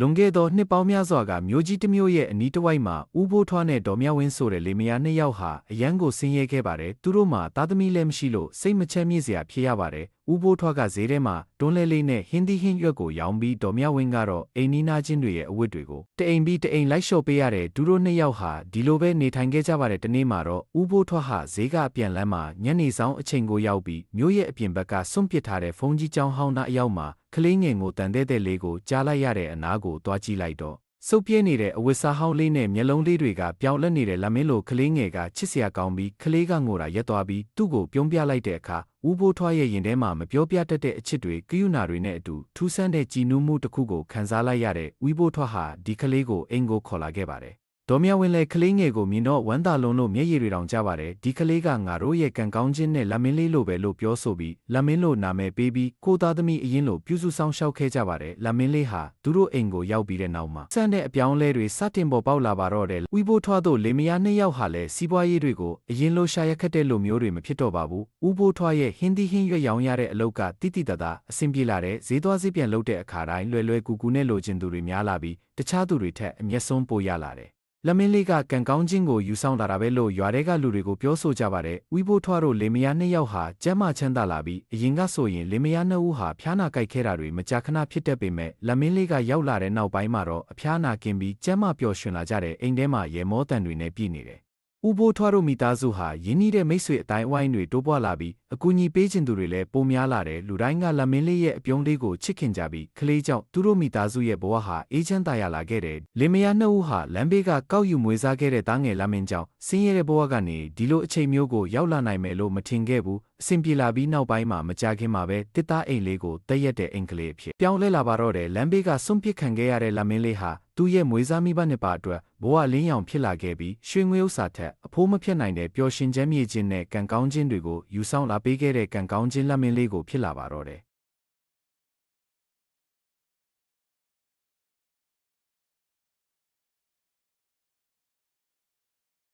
လွန်ခဲ့သောနှစ်ပေါင်းများစွာကမြို့ကြီးတစ်မြို့ရဲ့အနီးတစ်ဝိုက်မှာဦးဘိုးထွားနဲ့ဒေါ်မြဝင်းဆိုတဲ့လေမယားနှစ်ယောက်ဟာအရန်ကိုဆင်းရဲခဲ့ပါတယ်သူတို့မှာသားသမီးလည်းမရှိလို့စိတ်မချမ်းမြေ့စရာဖြစ်ရပါတယ် ဦးဘိုးထွားကဈေးထဲမှာတွန်းလဲလေးနဲ့ဟင်းသီးဟင်းရွက်ကိုရောင်းပြီးဒေါ်မြဝင်းကတော့အိမ်နီးနားချင်းတွေရဲ့အဝတ်တွေကိုတအိမ်ပြီးတအိမ်လိုက်လျှော့ပေးရတဲ့သူတို့နှစ်ယောက်ဟာဒီလိုပဲနေထိုင်ခဲ့ကြပါတယ်တနေ့မှာတော့ဦးဘိုးထွားဟာဈေးကအပြန်လန်းမှာညနေဆောင်အချိန်ကိုရောက်ပြီးမြို့ရဲ့အပြင်ဘက်ကစွန့်ပစ်ထားတဲ့ဖုန်ကြီးကျောင်းဟောင်းသားအရောက်မှာကလေးငယ်ကိုတန်တဲ့တဲ့လေးကိုကြားလိုက်ရတဲ့အနားကိုတွားကြည့်လိုက်တော့ စုပ်ပြဲနေတဲ့အဝတ်စားဟောင်းလေးနဲ့မျက်လုံးလေးတွေကပြောင်းလဲနေတဲ့လက်မင်းလိုကလေးငယ်ကချစ်စရာကောင်းပြီးကလေးကငိုတာရက်သွားပြီးသူ့ကိုပြုံးပြလိုက်တဲ့အခါဦးဘိုးထွားရဲ့ရင်ထဲမှာမပြောပြတတ်တဲ့အချစ်တွေကိယူနာတွေနဲ့အတူထူးဆန်းတဲ့ကြည်နူးမှုတစ်ခုကိုခံစားလိုက်ရတဲ့ဦးဘိုးထွားဟာဒီကလေးကိုအိမ်ကိုခေါ်လာခဲ့ပါတယ် ဒေါ်မြဝင်းလည်းကလေးငယ်ကိုမြင်တော့ဝမ်းသာလုံးလို့မျက်ရည်တွေတောင်ကျပါတယ်ဒီကလေးကငါတို့ရဲ့ကံကောင်းခြင်းနဲ့လက်မင်းလေးလိုပဲလို့ပြောဆိုပြီးလက်မင်းလို့နာမည်ပေးပြီးကိုသားသမီးအရင်လိုပြုစုဆောင်ရှောက်ခဲ့ကြပါတယ်လက်မင်းလေးဟာသူတို့အိမ်ကိုရောက်ပြီးတဲ့နောက်မှာစမ်းတဲ့အပြောင်းလဲတွေစတင်ပေါ်ပေါက်လာပါတော့တယ်ဝီဘိုးထွားတို့လေမယားနှစ်ယောက်ဟာလည်းစီးပွားရေးတွေကိုအရင်လိုရှာရက်ခတ်တဲ့လိုမျိုးတွေမဖြစ်တော့ပါဘူးဦးဘိုးထွားရဲ့ဟင်းသီးဟင်းရွက်ရောင်းရတဲ့အလုပ်ကတိတိတသားအဆင်ပြေလာတဲ့ဈေးသွားဈေးပြန်လုပ်တဲ့အခါတိုင်းလွယ်လွယ်ကူကူနဲ့လိုချင်သူတွေများလာပြီးတခြားသူတွေထက်အမျက်ဆုံးပိုရလာတယ် လက်မင်းလေးကကံကောင်းခြင်းကိုယူဆောင်လာတာပဲလို့ရွာထဲကလူတွေကိုပြောဆိုကြပါတယ်။ဝီဘိုးထွားတို့လေမယားနှစ်ယောက်ဟာကျမ်းမာချမ်းသာလာပြီးအရင်ကဆိုရင်လေမယားနှစ်ဦးဟာဖျားနာကြိုက်ခဲတာတွေမကြာခဏဖြစ်တတ်ပေမဲ့လက်မင်းလေးကရောက်လာတဲ့နောက်ပိုင်းမှာတော့အဖျားနာကင်းပြီးကျမ်းမာပျော်ရွှင်လာကြတဲ့အိမ်ထဲမှာရေမောတန်တွေနဲ့ပြည့်နေတယ်။ဦးဘိုးထွားတို့မိသားစုဟာရင်းနှီးတဲ့မိတ်ဆွေအတိုင်းအဝိုင်းတွေတိုးပွားလာပြီးအကူအညီပေးခြင်းသူတွေလည်းပိုများလာတယ်လူတိုင်းကလက်မင်းလေးရဲ့အပြုံးလေးကိုချစ်ခင်ကြပြီးကလေးကြောင့်သူတို့မိသားစုရဲ့ဘဝဟာအေးချမ်းသာရလာခဲ့တယ်လင်မယားနှစ်ဦးဟာလမ်းဘေးကကောက်ယူမွေးစားခဲ့တဲ့သားငယ်လက်မင်းကြောင့်ဆင်းရဲတဲ့ဘဝကနေဒီလိုအချိန်မျိုးကိုရောက်လာနိုင်မယ်လို့မထင်ခဲ့ဘူးအဆင်ပြေလာပြီးနောက်ပိုင်းမှာမကြခင်မှာပဲတစ်သားအိမ်လေးကိုတက်ရက်တဲ့အင်္ဂလိပ်အဖြစ်ပြောင်းလဲလာပါတော့တယ်လမ်းဘေးကစွန့်ပစ်ခံခဲ့ရတဲ့လက်မင်းလေးဟာသူ့ရဲ့မွေးစားမိဘနှစ်ပါအတွက်ဘဝလင်းရောင်ဖြစ်လာခဲ့ပြီးရွှေငွေဥစ္စာထက်အဖိုးမဖြစ်နိုင်တဲ့ပျော်ရွှင်ချမ်းမြေ့ခြင်းနဲ့ကံကောင်းခြင်းတွေကိုယူဆောင်လာပေးခဲ့တဲ့ကံကောင်းခြင်းလက်မင်းလေးကိုဖြစ်လာပါတော့တယ်